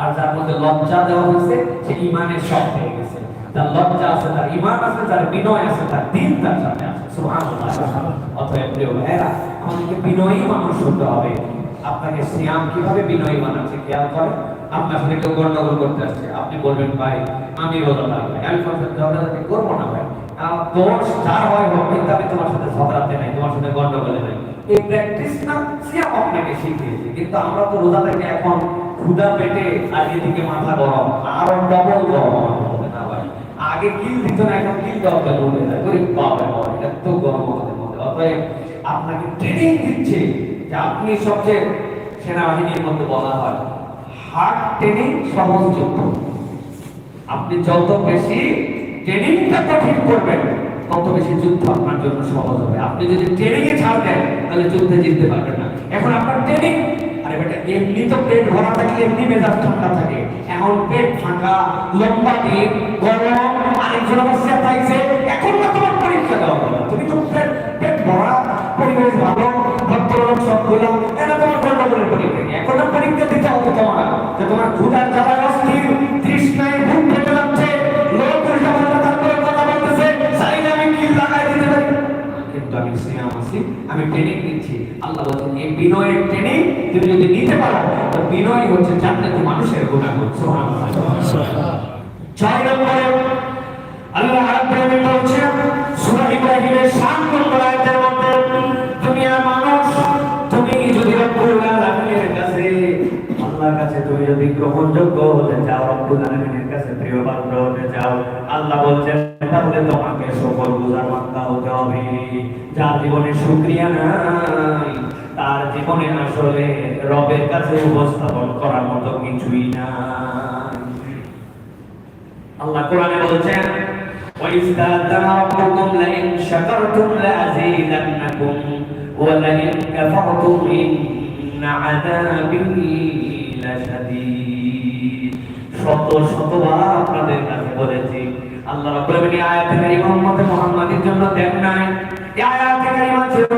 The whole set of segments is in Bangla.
আর যার মধ্যে লজ্জা দেওয়া হয়েছে সে ইমানের সব পেয়ে গেছে। তার লজ্জা আছে, তার ইমান আছে তার বিনয় আছে, তার দিন তার সাথে আছে। সুবহানাল্লাহ। অতএব প্রিয় ভাইয়েরা, আমাদেরকে বিনয়ী মানুষ হতে হবে। আপনাকে সিয়াম কীভাবে বিনয়ী বানাচ্ছে খেয়াল করে আপনার সাথে কেউ গন্ডগোল করতে আসছে। আপনি বলবেন, ভাই, আমি রোজাদার ভাই আমি ঝগড়াঝাটি করব না, ভাই। দোষ যার হয়, হোক, কিন্তু আমি তোমার সাথে ঝগড়াতে নাই, তোমার সাথে গন্ডগোলে নাই। এই প্র্যাকটিস না সিয়াম আপনাকে শিখিয়েছে। কিন্তু আমরা তো রোজা থেকে এখন ক্ষুদা পেটে আর এদিকে মাথা গরম, আরও ডবল গরম আগে কিল দিত না, এখন কিল দেওয়া বলে যায়। ওই বাবা এত গরম আমাদের মধ্যে। অতএব আপনাকে ট্রেনিং দিচ্ছে যে আপনি সবচেয়ে সেনাবাহিনীর মধ্যে বলা হয় হার্ড ট্রেনিং সহজ যুদ্ধ আপনি যত বেশি ট্রেনিংটা কঠিন করবেন তত বেশি যুদ্ধ আপনার জন্য সহজ হবে? আপনি যদি ট্রেনিং এ ছাড় দেন, তাহলে যুদ্ধে জিততে পারবেন না। এখন আপনার ট্রেনিং, আরে বেটা, এমনি তো পেট ভরা থাকে, এমনি মেজাজ ঠান্ডা থাকে। এখন পেট ফাঁকা, লম্বা দিন গরম, আরেকজন অবস্থা পাইছে এখন না তোমার পরীক্ষা দেওয়া তুমি তো পেট পেট ভরা পরিবেশ ভালো বলছেন এই বিনয়ের ট্রেনিং তুমি যদি নিতে পারো, তো বিনয় হচ্ছে জান্নাতি মানুষের গুণাগুণ সুবহানাল্লাহ। ছয় নম্বরে আল্লাহ রাব্বুল আলামিন বলছেন, সূরা ইব্রাহিমের 7 নম্বর আয়াতের মধ্যে দুনিয়ার মানুষ, তুমি যদি রব্বুল আলামিনের কাছে, আল্লাহর কাছে তুমি যদি গ্রহণযোগ্য হতে চাও, রব্বুল আলামিনের কাছে প্রিয় পাত্র হতে চাও, আল্লাহ বলছেন, তাহলে তোমাকে সকল গুজার বান্দা হতে হবে। যার জীবনে শুকরিয়া নাই তার জীবনে আসলে রবের কাছে উপস্থাপন করার মতো কিছুই নাই আল্লাহ কোরআনে বলছেন وَإِذْ تَأَذَّنَ رَبُّكُمْ لَئِن شَكَرْتُمْ لَأَزِيدَنَّكُمْ وَلَئِن كَفَرْتُمْ إِنَّ عَذَابِي لَشَدِيدٌ শত শতবার আপনাদের কাছে বলেছি আল্লাহ রাব্বুল আলামিন এই আয়াতে কারিমা উম্মতে মুহাম্মাদের জন্য দেন নাই এই আয়াতে কারিমা ছিল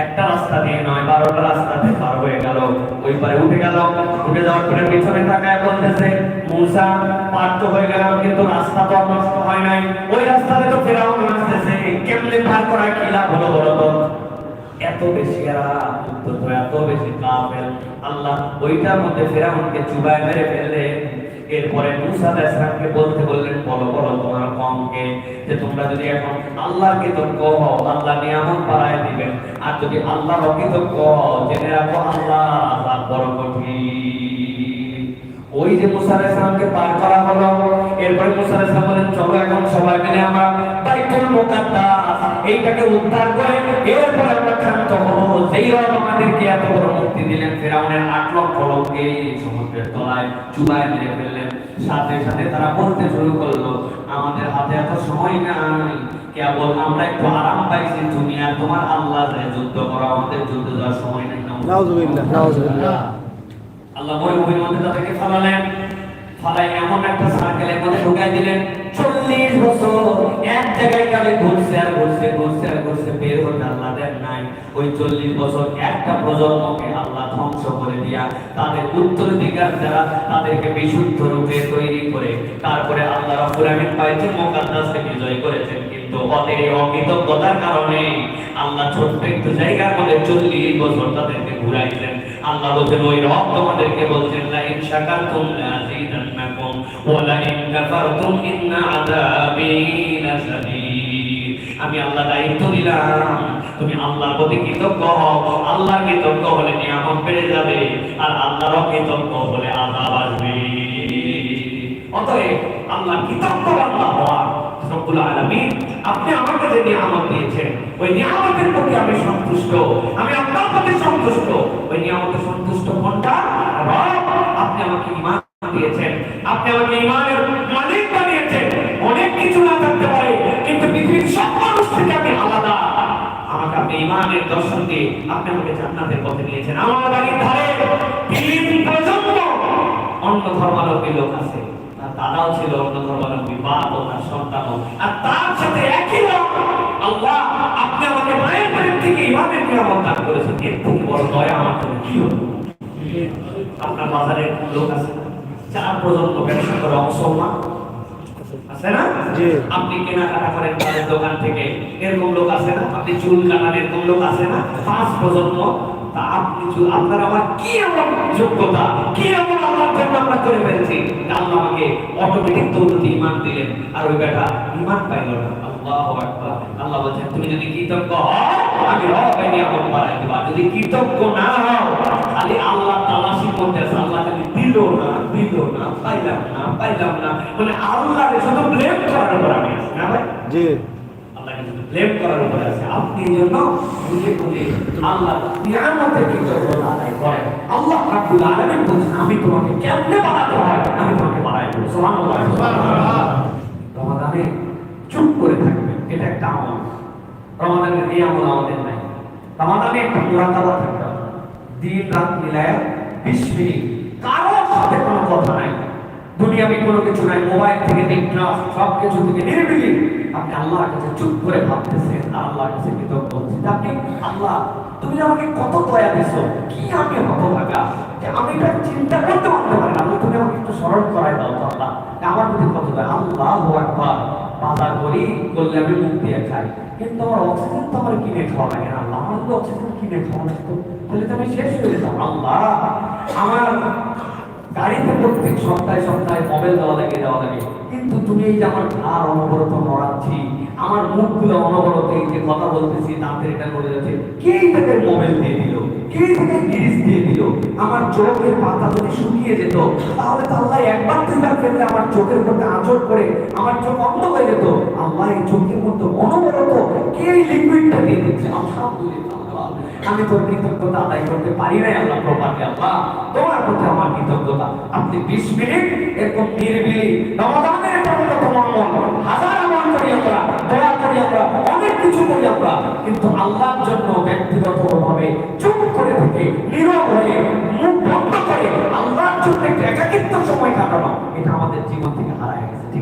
একটা রাস্তা দিয়ে নয়, বারোটা রাস্তাতে পার হয়ে গেল। ওই পারে উঠে গেল। উঠে যাওয়ার পরে পিছনে তাকায় বলতেছে, মুসা, পার তো হয়ে গেল কিন্তু রাস্তা তো নষ্ট হয় নাই। ওই রাস্তাতে তো ফেরাউন আসতেছে। কেমনে পার করা কি লাভ হলো বলো তো? এত বেশি এরা এত বেশি কাফের। আল্লাহ ওইটার মধ্যে ফেরাউনকে চুবায় মেরে ফেললে এরপরে মুসা আলাইহিসসালামকে বলতে বললেন, বলো বলো তোমার কমকে, যে তোমরা যদি এখন আল্লাহর কৃতজ্ঞ হও, আল্লাহ নিয়ামত বাড়ায় দিবেন। আর যদি আল্লাহর অকৃতজ্ঞ হও, জেনে রাখো আল্লাহ আযাব বড় কঠিন। ওই যে মুসা আলাইহিসসালামকে পার করা হলো। এরপরে মুসা বলেন, চলো এখন সবাই মিলে আমরা বাইতুল মুকাদ্দাস এইটাকে উদ্ধার করে এরপরে আমরা ক্ষান্ত হব। যেই রব আমাদেরকে এত বড় মুক্তি দিলেন ফেরাউনের আট লক্ষ লোককে সমুদ্রের তলায় চুবায় মেরে ফেললেন। সাথে সাথে তারা বলতে শুরু করল আমাদের হাতে এত সময় নাই। কেবল আমরা একটু আরাম পাইছি আর তোমার আল্লাহ যুদ্ধ করো আমাদের যুদ্ধ দেওয়ার সময় নাই আল্লাহ মরুভূমির মধ্যে তাদেরকে ফালালেন। ফালাই এমন একটা সার্কেলের মধ্যে ঢুকাই দিলেন। চল্লিশ বছর, এক জায়গায় কালে ঘুরছে আর ঘুরছে ঘুরছে আর ঘুরছে, বের হতে আল্লাহ দেন নাই। ওই চল্লিশ বছর একটা প্রজন্মকে আল্লাহ ধ্বংস করে দিয়া তাদের উত্তরাধিকার যারা তাদেরকে বিশুদ্ধ রূপে তৈরি করে, তারপরে আল্লাহ রাব্বুল আমিন বাইতুল মুকাদ্দাসকে বিজয় করেছেন। কিন্তু ওদের এই অকৃতজ্ঞতার কারণে আল্লাহ ছোট্ট একটু জায়গার মধ্যে চল্লিশ বছর তাদেরকে ঘুরাইছেন আল্লাহ বলছেন, ওই রব তোমাদেরকে বলছেন, লা ইন শাকারতুম লাযিদান্নাকুম ইন কাফারতুম ইন্না আযাবি লাশাদীদ আমি আল্লাহ দায়িত্ব দিলাম তুমি আল্লাহর প্রতি কৃতজ্ঞ হও। আল্লাহ কৃতজ্ঞ হলে নিয়ামত বেড়ে যাবে। আর আল্লাহর অকৃতজ্ঞ হলে আযাব আসবে। অতএব আল্লাহ কৃতজ্ঞ বান্দা হওয়া রব্বুল আলামিন। আপনি আমাকে যে নিয়ামত দিয়েছেন, ওই নিয়ামতের প্রতি আমি সন্তুষ্ট। আমি আপনার প্রতি সন্তুষ্ট। ওই নিয়ামতে সন্তুষ্ট কোনটা? রব, আপনি আমাকে ঈমান দিয়েছেন। আপনি ইমানের মালিক বানিয়েছেন অনেক কিছু না থাকতে পারে, কিন্তু পৃথিবীর সব মানুষ থেকে আমি আলাদা। আমাকে আপনি ইমানের দর্শন দিয়ে আপনি আমাকে জান্নাতের পথে নিয়েছেন। আমার বাড়ির ধারে তিন প্রজন্ম অন্য ধর্মাবলম্বী লোক আছে। তার দাদাও ছিল অন্য ধর্মাবলম্বী বাপ ও তার সন্তানও। আর তার সাথে একই লোক। আল্লাহ, আপনি আমাকে মায়ের পেট থেকে ইমানের নিয়ামত দান করেছেন। এর থেকে বড় দয়া আমার জন্য কি হলো? আপনার বাজারে লোক আছে? চার প্রজন্ম ব্যবসা করে মুসলমান? আছে না? আপনি কেনাকাটা করেন তাদের দোকান থেকে এরকম লোক আছে না? আপনি চুল কাটান এরকম লোক আছে না? পাঁচ প্রজন্ম। তা আপনি আপনার আমার কি এমন যোগ্যতা? কি এমন আল্লাহর জন্য আমরা করে ফেলছি? আল্লাহ আমাকে অটোমেটিক দৌলতে ইমান দিলেন। আর ওই বেটা ইমান পাইল না। আল্লাহ আকবার। আল্লাহ বলছেন তুমি যদি কৃতজ্ঞ হও আমি রবে নিয়ামত বাড়াই দেব যদি কৃতজ্ঞ না হও খালি আল্লাহ তালাশি করতেছে আল্লাহ খালি দিল না দিল না পাইলাম না পাইলাম না। মানে আল্লাহকে শুধু ব্লেম করার উপর আমি আছি না ভাই? জি। আল্লাহকে শুধু ব্লেম করার উপর আছে। আপনি জন্য বুঝে বুঝে আল্লাহ নিয়ামতের কৃতজ্ঞতা আদায় করেন। আল্লাহ রাব্বুল আলামিন বলছেন আমি তোমাকে কেমনে বানাতে হয়? আমি তোমাকে বানাই দেবো। সুবহানাল্লাহ। সুবহানাল্লাহ রমাদানে চুপ করে থাকবেন এটা একটা আমল। রমাদানের এই আমল আমাদের নাই। রমাদানে একটা মুরাকাবা থাকতে হবে। দিন রাত মিলায় বিশ মিনিট কারোর সাথে কোনো কথা নাই দুনিয়াবি কোনো কিছু নাই মোবাইল থেকে দেখনা সব কিছু থেকে নির্বিলি। আপনি আল্লাহর কাছে চুপ করে ভাবতেছেন, আর আল্লাহর কাছে কৃতজ্ঞ হচ্ছেন। আপনি, আল্লাহ, তুমি আমাকে কত দয়া দিছো? কি আমি হতভাগা? যে আমি এটা চিন্তা করতে পারতে পারি না। তুমি আমাকে একটু স্মরণ করাই দাও তো আল্লাহ। আমার প্রতি কত দয়া। আল্লাহ একবার বাজার করি, করলে আমি মুখ দিয়ে খাই। কিন্তু আমার অক্সিজেন তো আমার কিনে খাওয়া লাগে না আল্লাহ। আমার অক্সিজেন কিনে খাওয়া লাগতো। তাহলে তো আমি শেষ হয়ে যেতাম। আল্লাহ, আমার গাড়িতে প্রত্যেক সপ্তাহে সপ্তাহে মোবাইল দেওয়া লাগে দেওয়া লাগে। কিন্তু তুমি এই যে আমার আর অনবরত নড়াচ্ছি, আমার মুখগুলো অনবরত এই যে কথা বলতেছি, দাঁতের এটা করে যাচ্ছে, কে থেকে মোবাইল দিয়ে দিল? কে জিনিস দিয়ে দিল? আমার চোখের পাতা যদি শুকিয়ে যেত, তাহলে তো আল্লাহ একবার ফেললে আমার চোখের মধ্যে আঁচড় করে আমার চোখ অন্ধ হয়ে যেত। আল্লাহ এই চোখের মধ্যে অনবরত কে লিকুইডটা দিয়ে দিচ্ছে? আলহামদুলিল্লাহ। আমি তোর কৃতজ্ঞতা আদায় করতে পারি নাই আল্লাহ প্রপাতে আল্লাহ তোমার প্রতি আমার কৃতজ্ঞতা আপনি বিশ মিনিট এরকম নিরিবিলি হাজার করি আমরা দয়া করি আমরা অনেক কিছু করি আমরা কিন্তু আল্লাহর জন্য চুপ করে থেকে, নীরব হয়ে, মুখ বন্ধ করে আল্লাহর জন্য একটু একাকিত্ব সময় কাটানো, এটা আমাদের জীবন থেকে হারায় গেছে।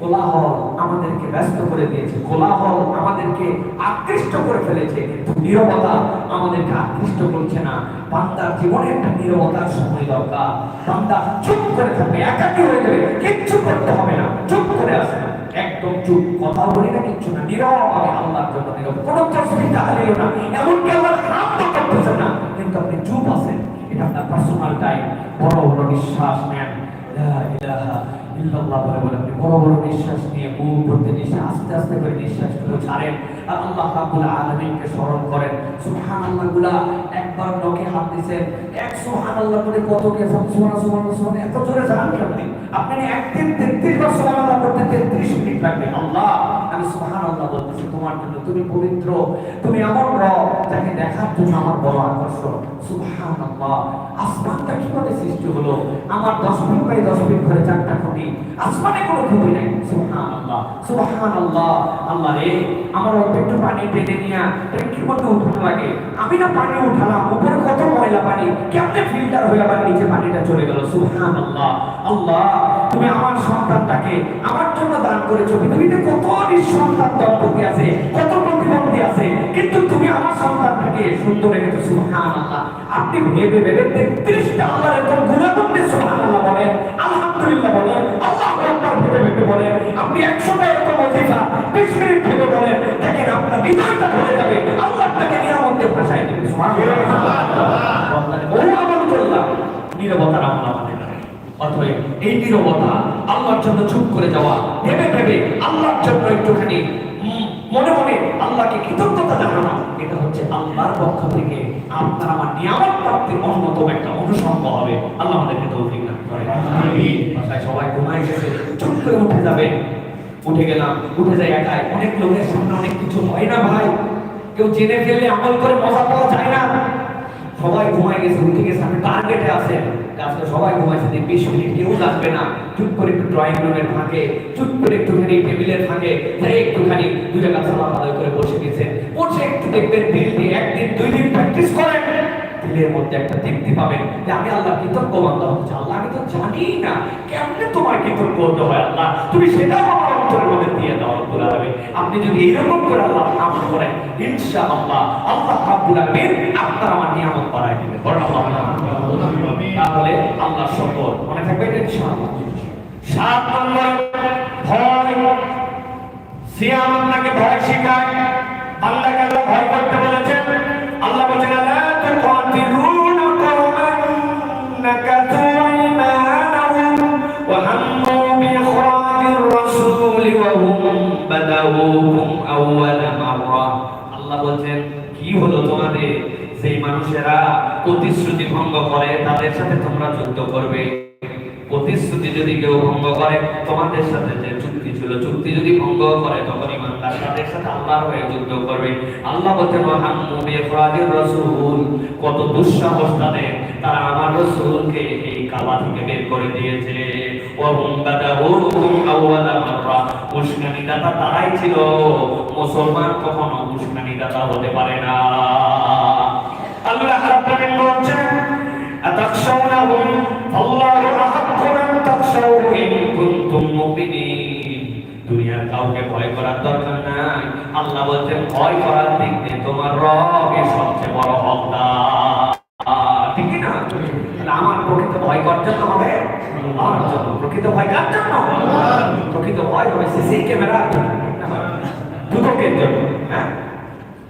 কোলাহল আমাদেরকে ব্যস্ত করে দিয়েছে। কোলাহল আমাদেরকে আকৃষ্ট করে ফেলেছে। নীরবতা আমাদেরকে আকৃষ্ট করছে না। বান্দার জীবনে একটা নীরবতার সময় দরকার। বান্দা চুপ করে থাকবে একাকী হয়ে যাবে। কিচ্ছু করতে হবে না। চুপ করে আসে না একদম চুপ। কথা বলি না কিচ্ছু না। নীরব আমি আল্লাহর জন্য নীরব। কোনো তসবিটা হারিও না। এমনকি আল্লাহ নাম তো করতেছেন না। কিন্তু আপনি চুপ আছেন। এটা আপনার পার্সোনাল টাইম বড় বড় নিঃশ্বাস নেন লা ইলাহা ইল্লাল্লাহ বলে বলে আপনি বড় বড় নিঃশ্বাস নিয়ে করতে নিঃশ্বাস আস্তে আস্তে করে নিঃশ্বাসগুলো ছাড়েন। আর আল্লাহ রাব্বুল আলামিনকে স্মরণ করেন, সুবহানাল্লাহ একবার নকে হাত দিছেন, এক সুবহানাল্লাহ করে কত কে এত জোরে জানেন আপনি একদিন 33 বার সুবহানাল্লাহ করতে 33 মিনিট লাগবে। আল্লাহ, আমি সুবহানাল্লাহ বলতেছি, তোমার জন্য তুমি পবিত্র, তুমি আমার রব, যাকে দেখার জন্য আমার বড় আকর্ষণ। সুবহানাল্লাহ। আসমানটা কীভাবে সৃষ্টি হলো? আমার দশ ফিট বাই দশ ফিট করে চারটা খুঁটি আসমানে কোনো খুঁটি নেই। আল্লাহ রে, আমার অল্প একটু পানি ট্যাঙ্কির মধ্যে লাগে। আমি না পানি উঠালাম, উপরে কত ময়লা পানি, কেমনে ফিল্টার হয়ে আবার নিচে পানিটা চলে গেল? আল্লাহ, তুমি আমার সন্তানটাকে আমার জন্য দান করেছ। কত নিঃসন্তান দম্পতি আছে, কত প্রতিবন্ধী আছে, কিন্তু তুমি আমার সন্তানটাকে সুন্দর রেখেছো। সুবহানাল্লাহ। আপনি ভেবে ভেবে তেত্রিশটা গুণাগুণে সুবহানাল্লাহ বলেন। নীরবতা আল্লাহর জন্য চুপ করে যাওয়া, ভেবে ভেবে আল্লাহর জন্য একটুখানি মনে মনে আল্লাহকে কৃতজ্ঞতা জানানো, এটা হচ্ছে আল্লাহর পক্ষ থেকে আপনার আমার নিয়ামত প্রাপ্তির অন্যতম একটা হবে। আল্লাহ আমাদেরকে তৌফিক বাসায় সবাই ঘুমায় গেছে, চুপ করে উঠে যাবে। উঠে গেলাম, উঠে যাই একাই। অনেক লোকের সামনে অনেক কিছু হয় না ভাই। কেউ জেনে ফেললে আমল করে মজা পাওয়া যায় না। সবাই ঘুমাই গেছে, উঠে গেছে আপনি টার্গেটে আছেন আজকে সবাই ঘুমাইছে যে বিশ মিনিট কেউ লাগবে না, চুপ করে একটু ড্রয়িং রুমের ফাঁকে, চুপ করে একটুখানি টেবিলের ফাঁকে একটুখানি দুটা গাছ আলাদা করে বসে গেছেন বসে একটু দেখবেন দিল দিয়ে একদিন, দুই দিন প্র্যাকটিস করেন। দিলের মধ্যে একটা তৃপ্তি পাবেন যে আমি আল্লাহ কৃতজ্ঞ বান্দা হচ্ছে আল্লাহ আমি তো জানি না কেমনে তোমার কৃতজ্ঞ হতে হয় আল্লাহ। তুমি সেটাও আমার অন্তরের মধ্যে দিয়ে দাও, রব্বুল আলামিন। আপনি যদি এইরকম করে আল্লাহ নাম করেন ইনশাআল্লাহ আল্লাহ রাব্বুল আলামিন আপনার আমার নিয়ামত বাড়ায় দিবেন তাহলে আল্লাহ শকর মনে থাকবে এটা ইনশাআল্লাহ। সাত নম্বর ভয়। সিয়াম আপনাকে ভয় শেখায় আল্লাহকে আল্লাহ ভয় করতে আল্লাহ বলেন কি হলো তোমাদের? সেই মানুষেরা প্রতিশ্রুতি ভঙ্গ করে, তাদের সাথে তোমরা যুদ্ধ করবে। প্রতিশ্রুতি যদি কেউ ভঙ্গ করে, তোমাদের সাথে যে চুক্তি ছিল, চুক্তি যদি ভঙ্গ করে, তখন ইমানদার তাদের সাথে আল্লাহর হয়ে যুদ্ধ করবে। আল্লাহ বলছেন হাম্মু বিইখরাজির রাসূল। কত দুঃসাহস তাদের। তারা আমার রাসূলকে কাবা থেকে বের করে দিয়েছে। উস্কানি দাতা তারাই ছিল। মুসলমান কখনো উস্কানি দাতা হতে পারে না। আল্লাহ বলছেন কাউকে ভয় করার দরকার নাই। ভয় করার দিক দিয়ে তোমার রবের সবচেয়ে বড় হকদার ঠিক কি না তাহলে আমার প্রকৃত ভয় কার জন্য হবে। প্রকৃত ভয় কার জন্য? প্রকৃত ভয় হবে সিসি ক্যামেরার দুদকের জন্য হ্যাঁ?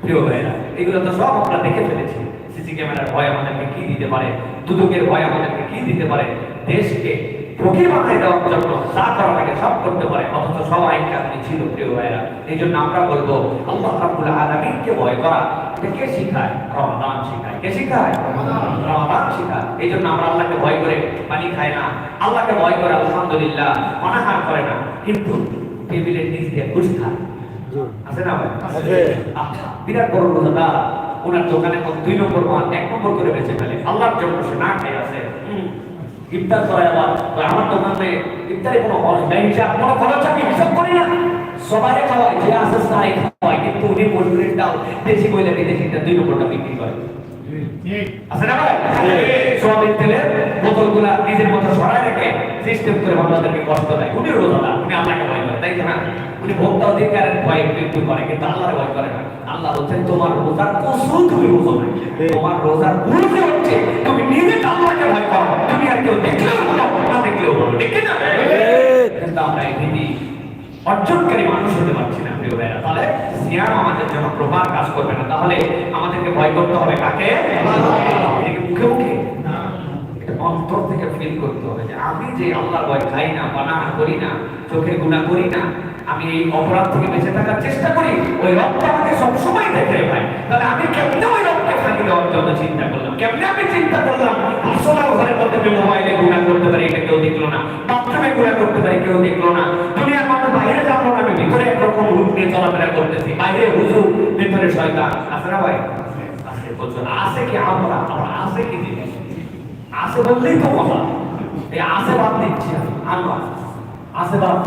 প্রিয় ভাইরা এগুলো তো সব আমরা দেখে ফেলেছি। সিসি ক্যামেরার ভয় আমাদেরকে কি দিতে পারে? দুদকের ভয় আমাদেরকে কি দিতে পারে? দেশকে প্রকি বানায় দেওয়ার জন্য যা করা লাগে সব করতে পারে অথচ সব আইন কানুনি ছিল প্রিয় ভাইরা। এই জন্য আমরা বলব আল্লাহ আলামিনকে ভয় করা এটা কে শিখায়? রমাদান শিখায়। কে শিখায়? রমাদান শিখায়। এই জন্য আমরা আল্লাহকে ভয় করে পানি খাই না। আল্লাহকে ভয় করে আলহামদুলিল্লাহ অনাহার করে না। কিন্তু টেবিলের নিচ দিয়ে ঘুষ খায়। আছে না ভাই? আচ্ছা, বিরাট বড় রোজাদার। ওনার দোকানে কত দুই নম্বর এক নম্বর করে বেঁচে ফেলে। আল্লাহর জন্য সে না খেয়ে আছে। ইফতার করে আবার। আমার দোকানে ইফতারে কোনো নেই। হিসাব কোনো খরচ আমি হিসাব করি না। সবাই খাওয়াই যে আছে তাই খাওয়াই কিন্তু উনি ডাল দেশি বইলে বিদেশিটা দুই নম্বরটা বিক্রি করে। আছে না ভাই? সোয়াবিন তেলের বোতলগুলা নিজের মতো সরাই রেখে সিস্টেম করে বাংলাদেশকে কষ্ট দেয়। উনি রোজাদার উনি আল্লাহকে ভয় করে তাই না? উনি ভোক্তা অধিকারের ভয় একটু একটু করে কিন্তু আল্লাহর ভয় করে না। আল্লাহ বলছেন তোমার রোজার কসুল তুমি না। তোমার রোজার হচ্ছে তুমি নিজে আল্লাহকে ভয় অর্জনকারী মানুষ হতে পারছি না, প্রিয় ভাইরা তাহলে সিয়াম আমাদের জন্য প্রপার কাজ করবে না। তাহলে আমাদেরকে ভয় করতে হবে কাকে? মুখে মুখে অন্তর থেকে ফিল করতে হবে যে আমি যে আল্লাহর ভয় খাই না করি না, চোখের গুণা করি না, আমি এই অপরাধ থেকে বেঁচে থাকার চেষ্টা করি, ওই রক্ত আমাকে সবসময় দেখে ভাই। তাহলে আমি কেমনে ওই রক্তে দেওয়ার জন্য চিন্তা করলাম? কেমনে আমি চিন্তা করলাম, আসলে ঘরের মধ্যে মোবাইলে গুণা করতে পারি, এটা কেউ দেখল না বাথরুমে গুণা করতে পারি, কেউ দেখল না মানুষ বাইরে যাব আমি ভিতরে একরকম রূপ নিয়ে চলাফেরা করতেছি। বাইরে হুজু ভিতরে শয়তান। আছে না ভাই? আছে প্রচুর আছে কি আমরা আমরা আছে কি জিনিস আছে বললেই তো কথা। এই আছে বাদ দিচ্ছি আমরা আছে বাদ?